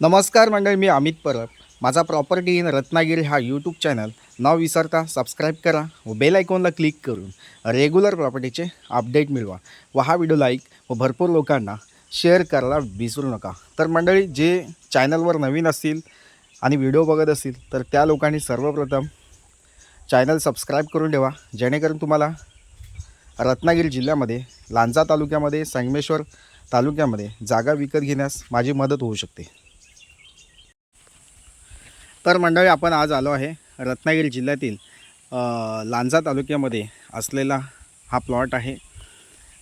नमस्कार मंडळी मी अमित परब. माझा प्रॉपर्टी इन रत्नागिरी हा यूट्यूब चॅनल न विसरता सबस्क्राईब करा व बेल आयकॉनला क्लिक करून रेग्युलर प्रॉपर्टीचे अपडेट मिळवा व हा व्हिडिओ लाईक व भरपूर लोकांना शेअर करायला विसरू नका. तर मंडळी जे चॅनलवर नवीन असतील आणि व्हिडिओ बघत असतील तर त्या लोकांनी सर्वप्रथम चॅनल सबस्क्राईब करून ठेवा. जेणेकरून तुम्हाला रत्नागिरी जिल्ह्यामध्ये लांजा तालुक्यामध्ये संगमेश्वर तालुक्यामध्ये जागा विकत घेण्यास माझी मदत होऊ शकते. तर मंडळी आपण आज आलो आहे रत्नागिरी जिल्ह्यातील लांजा तालुक्यामध्ये असलेला हा प्लॉट आहे.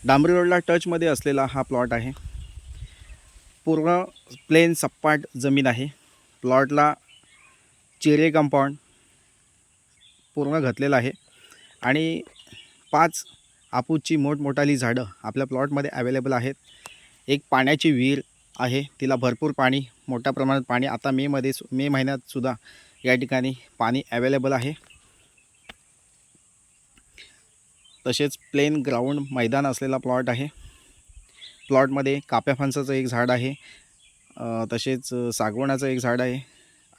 डांबरी रोडला टचमध्ये असलेला हा प्लॉट आहे. पूर्ण प्लेन सपाट जमीन आहे. प्लॉटला चिरे कंपाऊंड पूर्ण घातलेलं आहे. आणि पाच आपूची मोठमोठाली झाडं आपल्या प्लॉटमध्ये अवेलेबल आहेत. एक पाण्याची विहीर आहे. तिला भरपूर पाणी मोठ्या प्रमाणात पाणी. आता मेमध्ये सु- मे महिन्यातसुद्धा या ठिकाणी पाणी अवेलेबल आहे. तसेच प्लेन ग्राउंड मैदान असलेला प्लॉट आहे. प्लॉटमध्ये काप्या फणसाचं एक झाड आहे. तसेच सागवणाचं एक झाड आहे.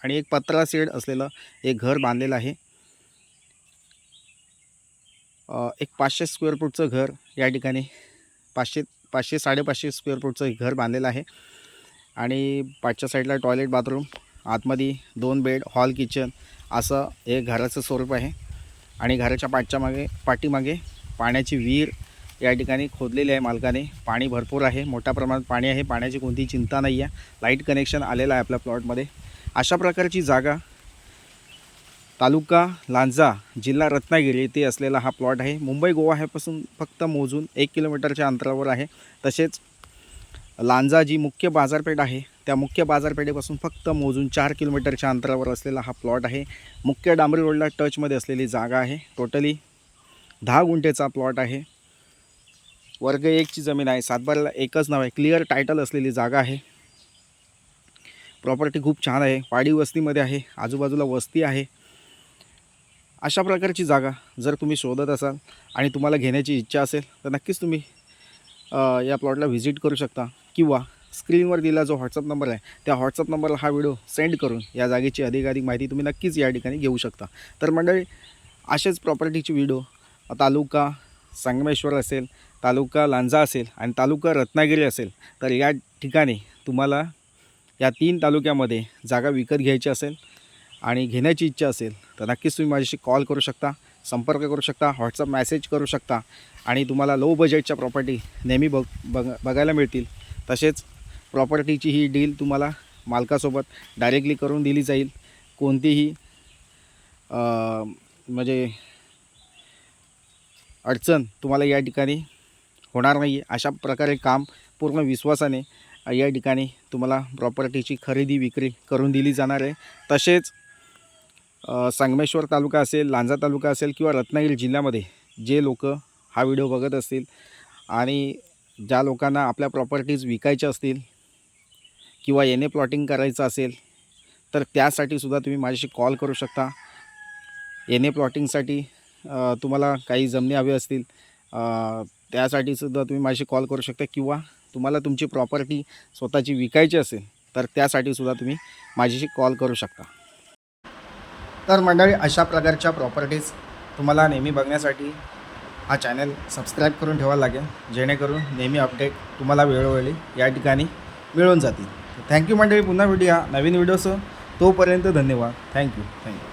आणि एक पत्रा सेड असलेलं एक घर बांधलेलं आहे. एक पाचशे स्क्वेअर फूटचं घर या ठिकाणी पाचशे पाचशे साडेपाचशे स्क्वेअर फूटचं एक घर बांधलेलं आहे. आणि पाचच्या साईडला टॉयलेट बाथरूम आतमध्ये दोन बेड हॉल किचन असं हे घराचं स्वरूप आहे. आणि घराच्या पाठच्या मागे पाठीमागे पाण्याची विहीर या ठिकाणी खोदलेली आहे मालकाने. पाणी भरपूर आहे. मोठ्या प्रमाणात पाणी आहे. पाण्याची कोणतीही चिंता नाही आहे लाइट कनेक्शन आलेलं आहे आपल्या प्लॉटमध्ये अशा प्रकारची जागा तालुका लांजा जिल्हा रत्नागिरी येथे असलेला हा प्लॉट आहे. मुंबई गोवा ह्यापासून फक्त मोजून एक किलोमीटरच्या अंतरावर आहे. तसेच लांजा जी मुख्य बाजारपेठ आहे त्या मुख्य बाजारपेठेपासून फक्त मोजून चार किलोमीटरच्या अंतरावर असलेला हा प्लॉट आहे. मुख्य डांबरी रोडला टचमध्ये असलेली जागा आहे. टोटली दहा गुंठेचा प्लॉट आहे. वर्ग एकची जमीन आहे. सातबाराला एकच नाव आहे. क्लिअर टायटल असलेली जागा आहे. प्रॉपर्टी खूप छान आहे. वाडी वस्तीमध्ये आहे. आजूबाजूला वस्ती आहे. अशा प्रकारची जागा जर तुम्ही शोधत असाल आणि तुम्हाला घेण्याची इच्छा असेल तर नक्कीच तुम्ही या प्लॉटला व्हिजिट करू शकता. किंवा स्क्रीनवर दिला जो व्हॉट्सअप नंबर आहे त्या व्हॉट्सअप नंबरला हा व्हिडिओ सेंड करून या जागेची अधिकाधिक माहिती तुम्ही नक्कीच या ठिकाणी घेऊ शकता. तर मंडळी असेच प्रॉपर्टीचे व्हिडिओ तालुका संगमेश्वर असेल तालुका लांजा असेल आणि तालुका रत्नागिरी असेल तर या ठिकाणी तुम्हाला या तीन तालुक्यामध्ये जागा विकत घ्यायची असेल. आणि घेण्याची इच्छा असेल तर नक्कीच तुम्ही माझ्याशी कॉल करू शकता संपर्क करू शकता व्हॉट्सअप मेसेज करू शकता आणि तुम्हाला लो बजेटच्या प्रॉपर्टी नेहमी बघ बघ बघायला मिळतील. तसेच प्रॉपर्टीची ही डील तुम्हाला मालकासोबत डायरेक्टली करून दिली जाईल. कोणतीही म्हणजे अडचण तुम्हाला या ठिकाणी होणार नाही आहे अशा प्रकारे काम पूर्ण विश्वासाने या ठिकाणी तुम्हाला प्रॉपर्टीची खरेदी विक्री करून दिली जाणार आहे. तसेच संगमेश्वर तालुका असेल लांजा तालुका असेल किंवा रत्नागिरी जिल्ह्यामध्ये जे लोक हा व्हिडिओ बघत असतील आणि ज्या लोकांना आपल्या प्रॉपर्टीज विकायच्या असतील किंवा येणे प्लॉटिंग करायचं असेल तर त्यासाठी सुद्धा तुम्ही माझ्याशी कॉल करू शकता. येणे प्लॉटिंगसाठी तुम्हाला काही जमिनी हवी असतील त्यासाठीसुद्धा त्यासाठी सुद्धा तुम्ही माझ्याशी कॉल करू शकता किंवा तुम्हाला तुमची प्रॉपर्टी स्वतःची विकायची असेल तर त्यासाठी सुद्धा तुम्ही माझ्याशी कॉल करू शकता. तर मंडळी अशा प्रकारच्या प्रॉपर्टीज तुम्हाला नेहमी बघण्यासाठी हा चॅनल सबस्क्राईब करून ठेवावा लागेल. जेणेकरून नेहमी अपडेट तुम्हाला वेळोवेळी या ठिकाणी मिळून जातील. थँक्यू मंडळी पुन्हा व्हिडिओ नवीन व्हिडिओसह तोपर्यंत धन्यवाद. Thank you thank you